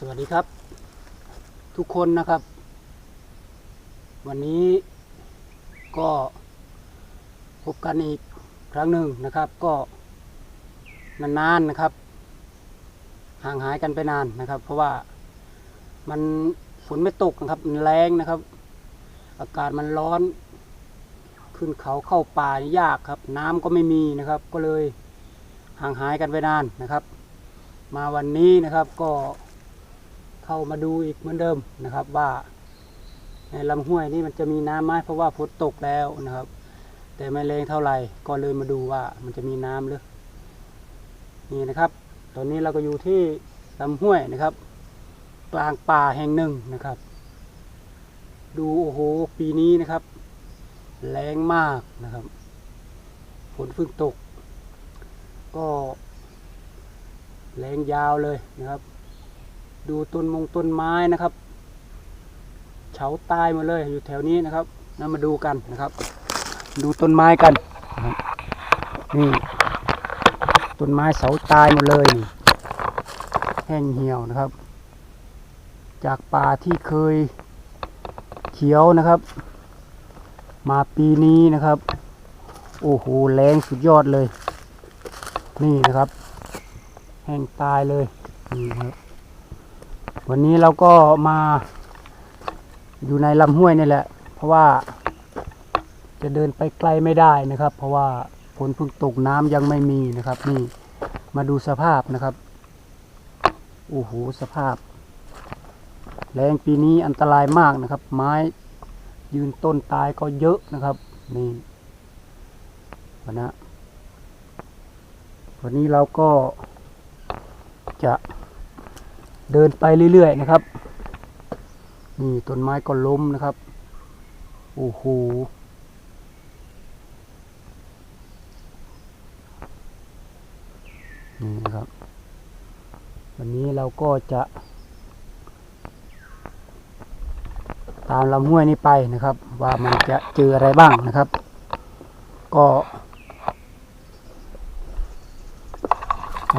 สวัสดีครับ ทุกคนนะครับ วันนี้ก็พบกันอีกครั้งหนึ่งนะครับ ก็นานๆนะครับ ห่างหายกันไปนานนะครับ เพราะว่ามันฝนไม่ตกนะครับมันแรงนะครับ อากาศมันร้อน ขึ้นเขาเข้าป่ายากครับ น้ำก็ไม่มีนะครับ ก็เลยห่างหายกันไปนานนะครับ มาวันนี้นะครับก็ เข้ามาดูอีกเหมือนเดิมนะครับ ว่าในลำห้วยนี่มันจะมีน้ำไหมเพราะว่าฝนตกแล้วนะครับ แต่ไม่แรงเท่าไหร่ก็เลยมาดูว่ามันจะมีน้ำหรือนี่นะครับ ตอนนี้เราก็อยู่ที่ลำห้วยนะครับกลางป่าแห่งหนึ่งนะครับ ดูโอ้โหปีนี้นะครับ แรงมากนะครับฝนเพิ่งตก ก็แรงยาวเลยนะครับ ดูต้นมงต้นไม้นะครับเฉาตายหมดเลยอยู่แถวนี้นะครับนำมาดูกันนะครับ ดูต้นไม้กันนี่ต้นไม้เสาตายหมดเลยนี่แห้งเหี่ยวนะครับ จากป่าที่เคยเขียวนะครับ มาปีนี้นะครับ โอ้โหแรงสุดยอดเลย นี่นะครับ แห้งตายเลยนี่ครับ วันนี้เราก็มาอยู่ในลำห้วยนี่แหละ เพราะว่าจะเดินไปไกลไม่ได้นะครับ เพราะว่าฝนเพิ่งตกน้ำยังไม่มีนะครับ นี่มาดูสภาพนะครับโอ้โหสภาพ แรงปีนี้อันตรายมากนะครับ ไม้ยืนต้นตายก็เยอะนะครับ นี่วันนะวันนี้เราก็จะ เดินไปเรื่อยๆนะครับ นี่ต้นไม้ก็ล้มนะครับ โอ้โห นี่นะครับ วันนี้เราก็จะ ตามลำห้วยนี้ไปนะครับ ว่ามันจะเจออะไรบ้างนะครับ ก็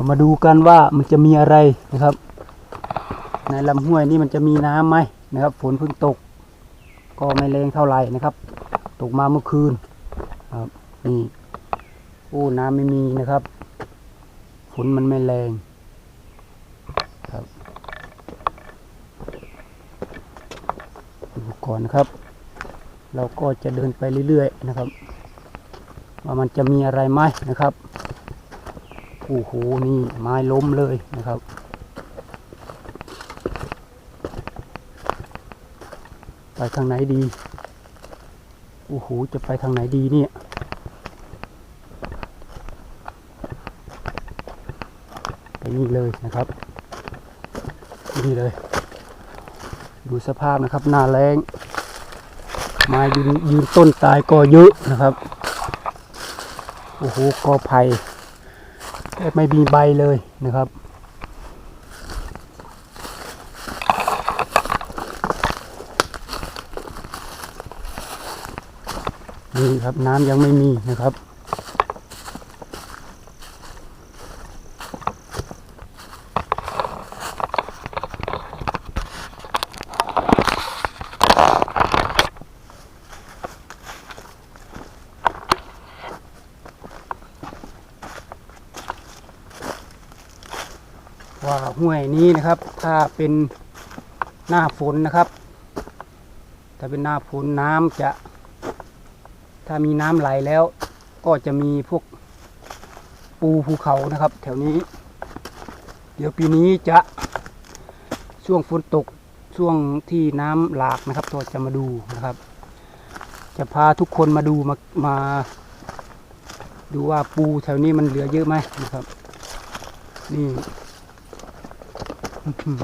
มาดูกันว่ามันจะมีอะไรนะครับ ในลำห้วยนี่มันจะมีน้ำไหมนะครับ ฝนเพิ่งตก ก็ไม่แรงเท่าไหร่นะครับ ตกมาเมื่อคืนครับนี่โอ้น้ำไม่มีนะครับ ฝนมันไม่แรงครับดูก่อนนะครับ เราก็จะเดินไปเรื่อยๆนะครับ ว่ามันจะมีอะไรไหมนะครับโอ้โหนี่ไม้ล้มเลยนะครับ ไปทางไหนดี โอ้โห จะไปทางไหนดีเนี่ย ไปนี่เลยนะครับ นี่เลย ดูสภาพนะครับ หน้าแรงไม้ยืนยืนต้นตายก็เยอะนะครับ โอ้โห กอไผ่ไม่มีใบเลยนะครับ นี่ครับน้ำยังไม่มีนะครับ ว่าห้วยนี้นะครับ ถ้าเป็นหน้าฝนนะครับ ถ้าเป็นหน้าฝนน้ำจะ ถ้ามีน้ำไหลแล้ว ก็จะมีพวกปูภูเขานะครับ แถวนี้ เดี๋ยวปีนี้จะช่วงฝนตกช่วงที่น้ำหลากนะครับตัวจะมาดูนะครับ จะพาทุกคนมาดูมามาดูว่าปูแถวนี้มันเหลือเยอะไหมนะครับ นี่ อื้อหือ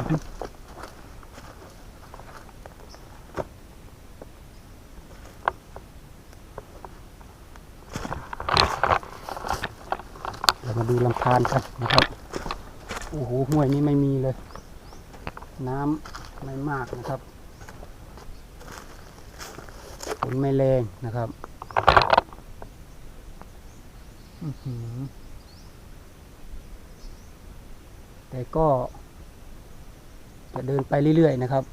เรา มาดูลำธารกันนะครับโอ้โหห้วยนี้ไม่มีเลย น้ำไม่มากนะครับฝนไม่แรงนะครับแต่ก็จะเดินไปเรื่อยๆนะครับ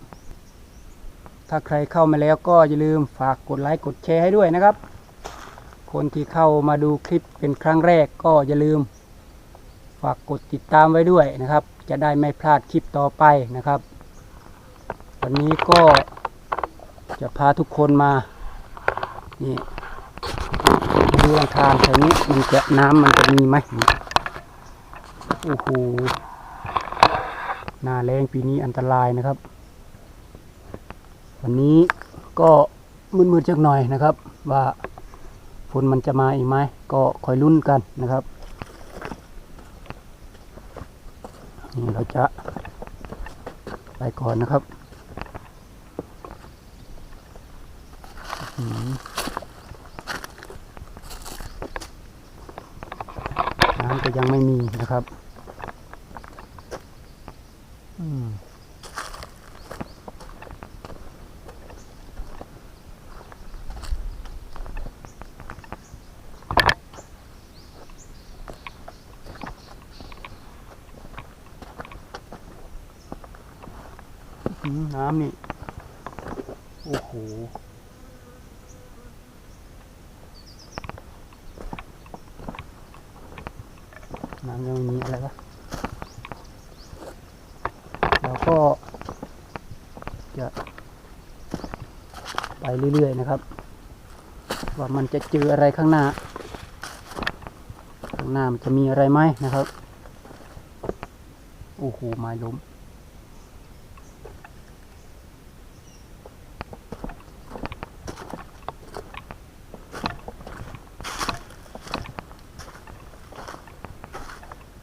ถ้าใครเข้ามาแล้วก็อย่าลืมฝากกดไลค์กดแชร์ให้ด้วยนะครับ คนที่เข้ามาดูคลิปเป็นครั้งแรกก็อย่าลืม ฝากกดติดตามไว้ด้วยนะครับ จะได้ไม่พลาดคลิปต่อไปนะครับ วันนี้ก็จะพาทุกคนมานี่ดูลำธาแถวนี้มันจะน้ำมันจะมีไหมโอ้โหหน้าแรงปีนี้อันตรายนะครับ วันนี้ก็มืดๆจักหน่อยนะครับ ว่าฝนมันจะมาอีกไหมก็คอยลุ้นกันนะครับาจะไปก่อนนะครับน้ำก็ยังไม่มีนะครับอืม อืมน้ำนี่ โอ้โห น้ำยังไม่มีอะไรวะเราก็จะไป เรื่อย ๆ นะครับ ว่ามันจะเจออะไรข้างหน้า ข้างหน้ามันจะมีอะไรไหมนะครับ โอ้โหไม้ล้ม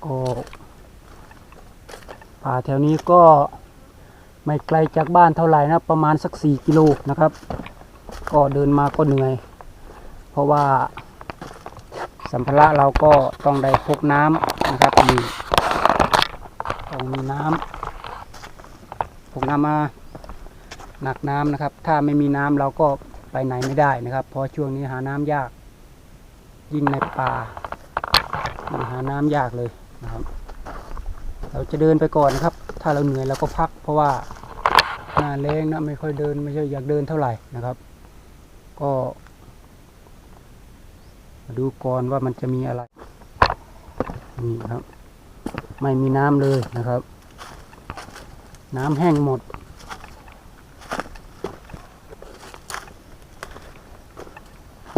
ก็ป่าแถวนี้ก็ไม่ไกลจากบ้านเท่าไหร่นะ ประมาณสักสี่กิโลนะครับ ก็เดินมาก็เหนื่อย เพราะว่าสัมภาระเราก็ต้องได้พกน้ำนะครับมีต้องมีน้ำพกน้ำมาหนักน้ำนะครับ ถ้าไม่มีน้ำเราก็ไปไหนไม่ได้นะครับ เพราะช่วงนี้หาน้ำยาก ยิ่งในป่าหาน้ำยากเลยนะครับ เราจะเดินไปก่อนครับ ถ้าเราเหนื่อยเราก็พัก เพราะว่าหน้าแรงนะไม่ค่อยเดินไม่ใช่อยากเดินเท่าไหร่นะครับ ก็ดูก่อนว่ามันจะมีอะไร นี่ครับ ไม่มีน้ำเลยนะครับ น้ำแห้งหมด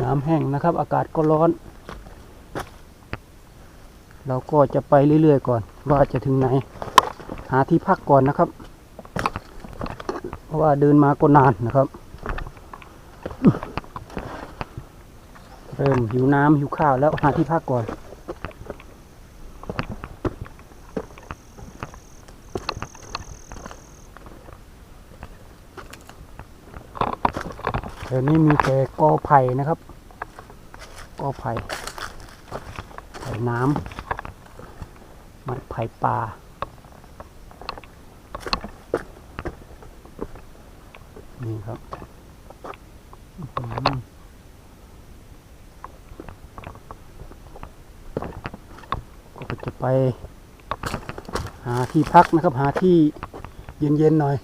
น้ำแห้งนะครับ อากาศก็ร้อน เราก็จะไปเรื่อยๆก่อน ว่าจะถึงไหน หาที่พักก่อนนะครับ เพราะว่าเดินมาก็นานนะครับ เริ่มหิวน้ำหิวข้าวแล้วหาที่พักก่อนแถวนี้มีแต่กอไผ่นะครับ กอไผ่ไผ่น้ำไม้ไผ่ป่า นี่ครับอื้อหือก็จะไป หา ที่พักนะครับ หาที่เย็นๆหน่อย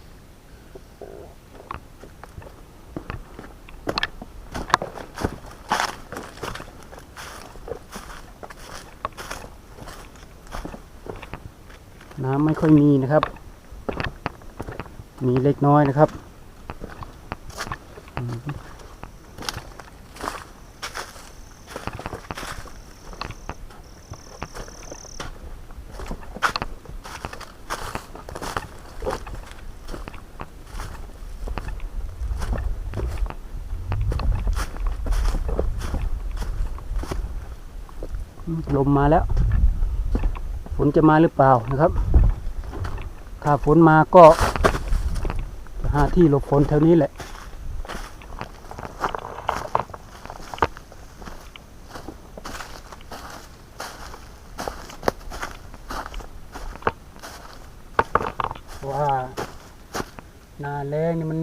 น้ำไม่ค่อยมีนะครับ มีเล็กน้อยนะครับอืมลมมาแล้ว ฝ นจะมาหรือเปล่านะครับ ถ้าฝนมาก็หาที่หลบฝนแถวนี้แหละเพราะว่าหนาแรงนี่มัน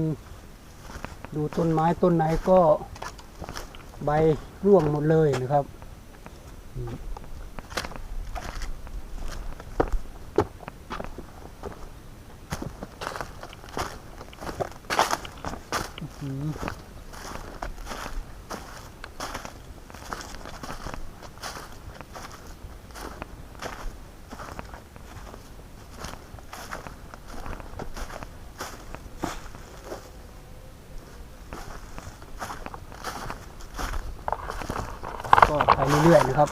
ดูต้นไม้ต้นไหนก็ใบร่วงหมดเลยนะครับอืม มก็ไปเรื่อยๆนะครับ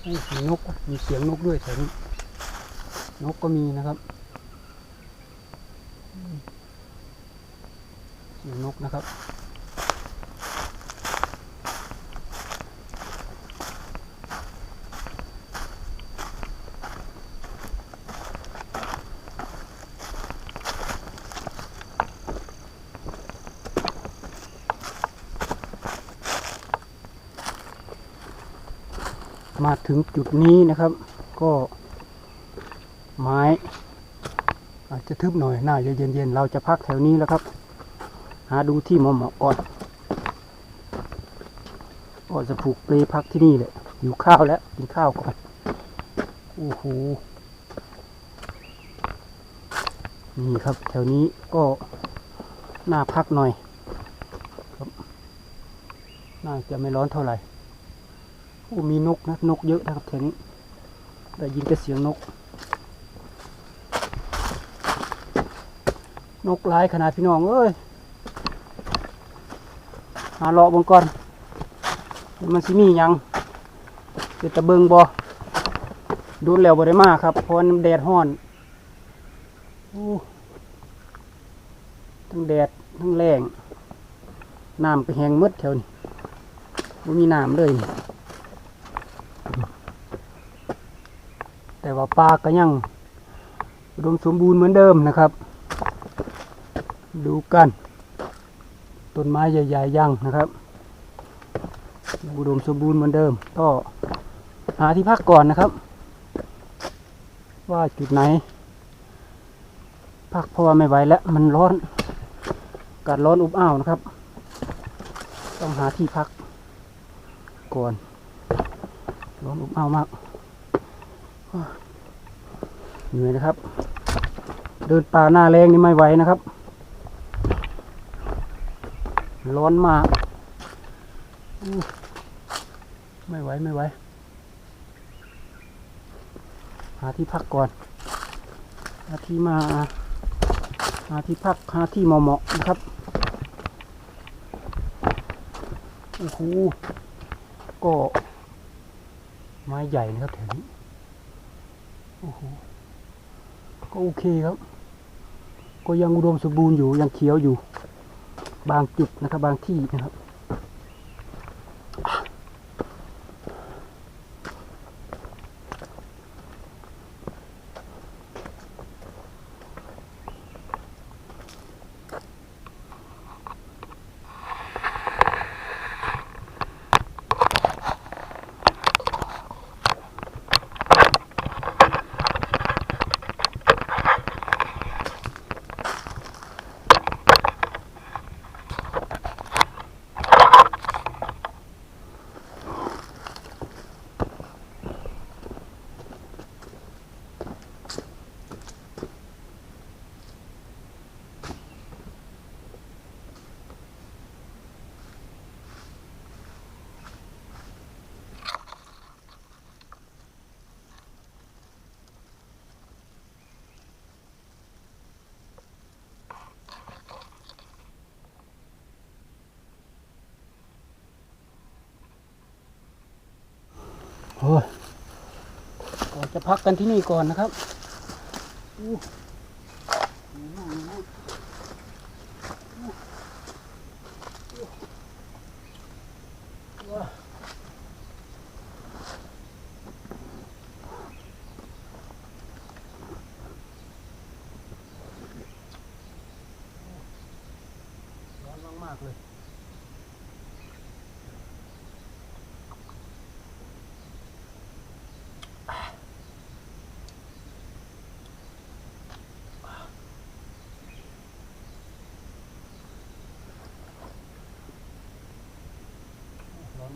มีเสียง นกมีเสียงนกด้วยแถวนี้นกก็มีนะครับอืมเสียงนกนะครับ มาถึงจุดนี้นะครับ ก็ไม้อาจจะทึบหน่อยหน้าจะเย็นๆเราจะพักแถวนี้แล้วครับ หาดูที่เหมาะๆก่อนก็จะผูกเปลพักที่นี่แหละอยู่ข้าวแล้วกินข้าวก่อนโอ้โหนี่ครับแถวนี้ก็น่าพักหน่อยครับน่าจะไม่ร้อนเท่าไหร่ โอ้มีนกนะนกเยอะนะครับแถวนี้ได้ยินแต่เสียงนก นกหลายขนาดพี่น้องเอ้ยหาเลาะบงก่อนมันสิมียังเดี๋ยวตะเบิงบอดูแล้วบ่ได้มาครับเพราะว่าแดดห้อนอทั้งแดดทั้งแรงน้ำก็แห้งมืดแถวนี้ไม่มีน้ำเลยนี่ แต่ว่าปลาก็ยังอุดมสมบูรณ์เหมือนเดิมนะครับ ดูกัน ต้นไม้ใหญ่ๆยังนะครับอุดมสมบูรณ์เหมือนเดิมก็หาที่พักก่อนนะครับ ว่าจุดไหน พักเพราะว่าไม่ไหวแล้วมันร้อนอากาศร้อนอุบอ้าวนะครับ ต้องหาที่พักก่อนร้อนอุบอ้าวมาก เหนื่อยนะครับ เดินป่าหน้าแรงนี่ไม่ไหวนะครับ ร้อนมาก ไม่ไหวไม่ไหว หาที่พักก่อน หาที่มาหาที่พักหาที่เหมาะๆนะครับ โอ้โห ก็ไม้ใหญ่นะครับแถวนี้ โอ้โห ก็โอเคครับ ก็ยังอุดมสมบูรณ์อยู่ยังเขียวอยู่ บางจุดนะครับบางที่นะครับ โอ้ยเราจะพักกันที่นี่ก่อนนะครับ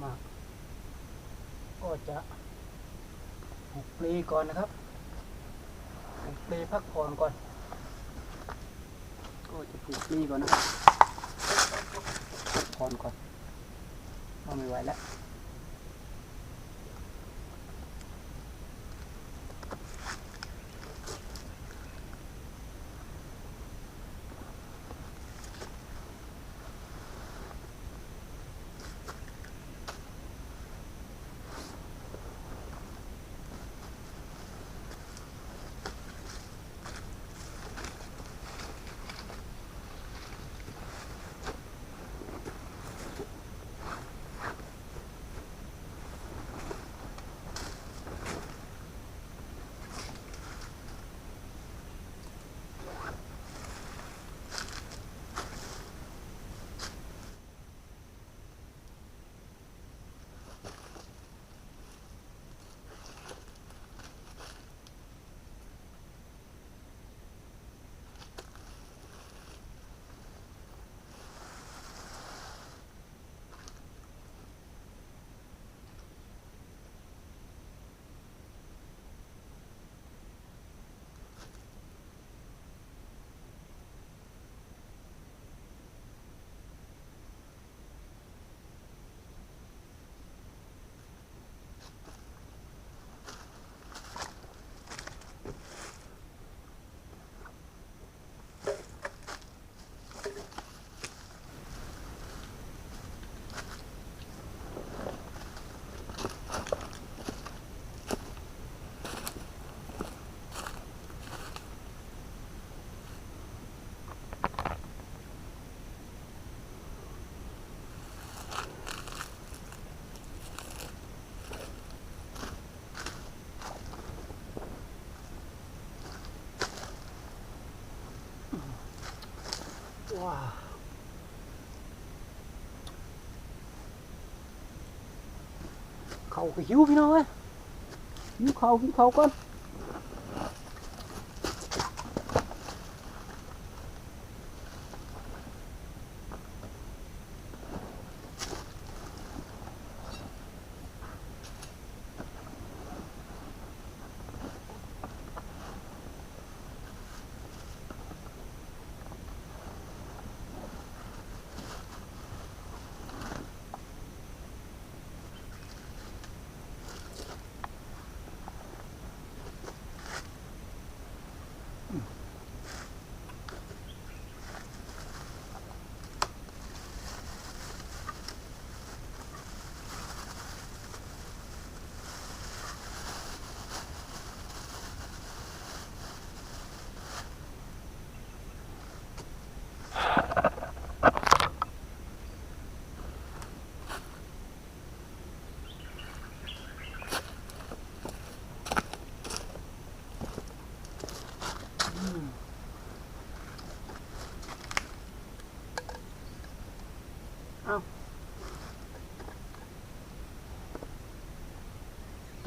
าก ก็จะหกปลีก่อนนะครับหกปลีพักผ่อนก่อน ก็จะผูกปลีก่อนนะครับพักผ่อนก่อนไม่ไหวแล้ว ว้าเขาก็หิวพี่น้องเอ้ยหิวเขากินเขาก่อน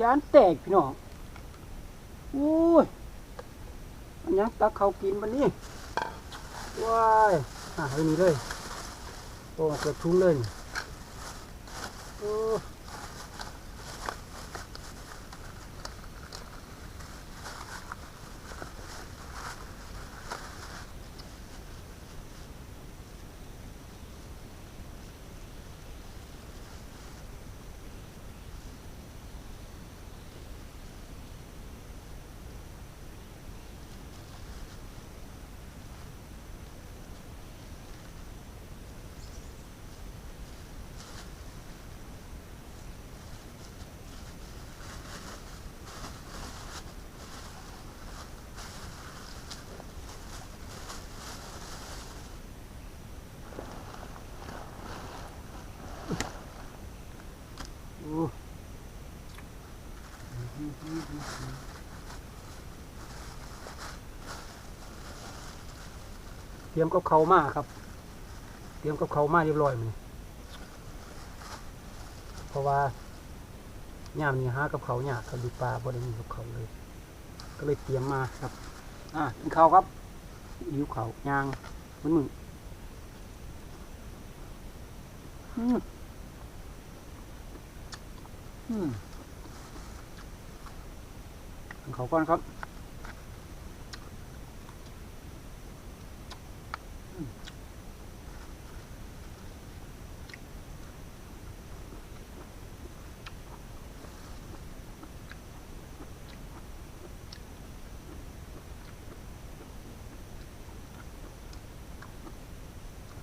จานแตกพี่น้องโอ้ยอันนี้ตักเขากินวันนี้ว้ายหายนี่เลยโอ้เกือบทุนเลยโอ้โอ้เต รียมกับเขาวมาครับ เตรียมกับเขาวมาเรียบร้อยมันเพราะว่าย่ามนี้หากับเขาวยากเขาดูปลาบ่ได้มีกับเขาวเลย ก็เลยเตรียมมาครับ อะกินข้าวครับหิวเขาวย่างมันมึงอืมอืมกินเขาวก่อนครับ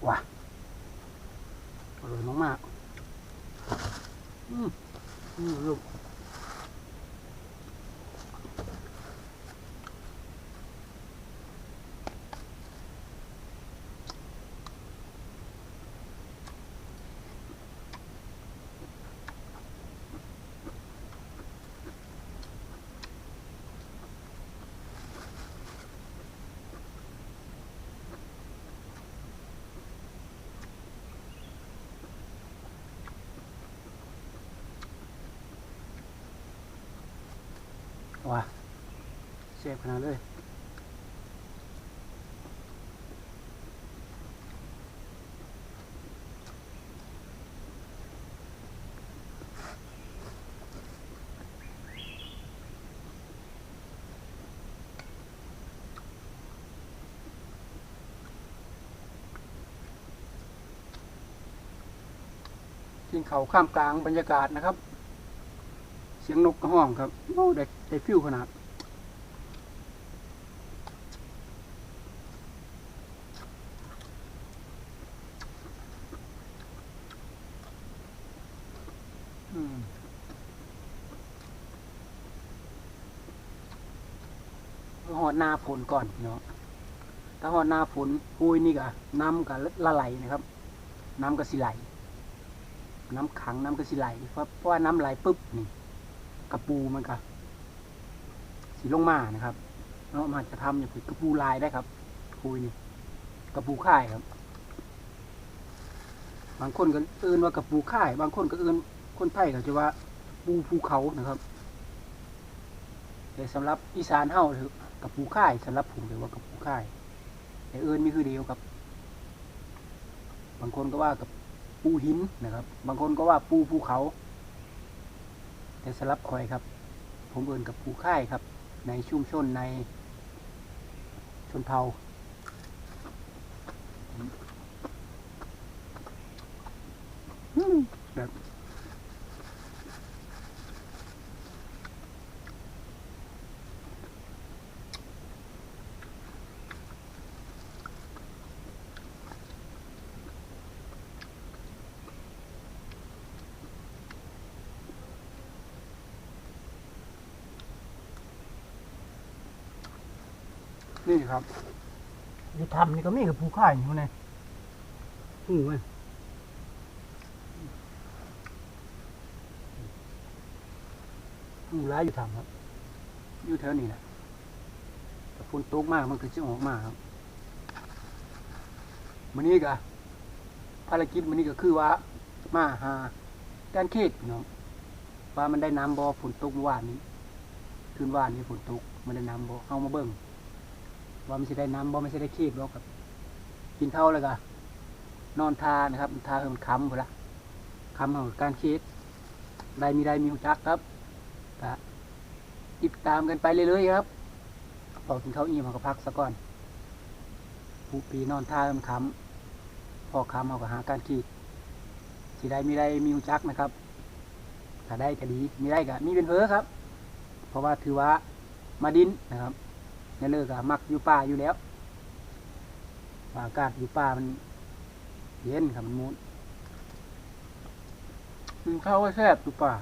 ว่าอร่อยมากๆ อืมอืมลูก นาดเลยกินเขาข้ามกลางบรรยากาศนะครับ เสียงนกกระห้องครับโอ้ได้ได้ฟิวขนาด อืมหอดหนา ฝนก่อนเนาะถ้าหอดหนาฝนปุยนี่กะน้ำกะละไหลนะครับ น้ำกะสิไหล น้ำขังน้ำกะสิไหลเพราะเพราะว่าน้ำไหลปุ๊บนี่กระปูมันก็สีลงมานะครับเนาะมันจะทำอย่างกระปูลายได้ครับปุยนี่กระปูข่ายครับ บางคนก็เอื่นว่ากระปูข่าย บางคนก็เอื่นคนไทยก็จะว่าปูภูเขานะครับแต่สำหรับอีสานเฮาถือ กับปูข่ายสำหรับผมถือว่ากับปูข่าย แต่เอิญมีคือเดียวครับ บางคนก็ว่ากับปูหินนะครับ บางคนก็ว่าปูภูเขา แต่สำหรับคอยครับ ผมเอิญกับปูข่ายครับ ในชุมชนในชนเผ่าแบบ นี่ครับอยู่ทำนี่ก็มีกับภูข่ายอยู่ไงหูไงหูร้ายอยู่ทำครับอยู่แถวนี้แหละแต่ฝนตกมากมันคือจะออกมาครับมันนี้ก็ภารกิจมันนี้ก็คือว่า มาหาการเขตพี่น้องว่ามันได้น้ำบ่อฝนตกเมื่อวานนี้ คืนวานนี้ฝนตกมันได้น้ำบ่เอามาเบิ่ง ว่ามันจะได้น้ำบ่ไม่ใช่ได้คีบหรอกครับกินเท่าเลยก็นอนทานะครับทาให้มันค้ำหมดละค้ำของการคีดได้มีได้มีหูจักครับก็ติดตามกันไปเรื่อยๆครับพอกินข้าวอิ่มเราก็พักซะก่อนผู้ปีนอนทาให้มันค้ำพอค้ำเราก็หาการคีดที่ได้มีได้มีหูจักนะครับถ้าได้ก็ดีมีได้ก็มีเป็นเพอครับ เพราะว่าถือว่ามาดินนะครับ เนี่ยเลิกอะมักอยู่ป่าอยู่แล้วอากาศอยู่ป่ามันเย็นค่ะมันมูนมันเข้าก็แซ่บอยู่ป่า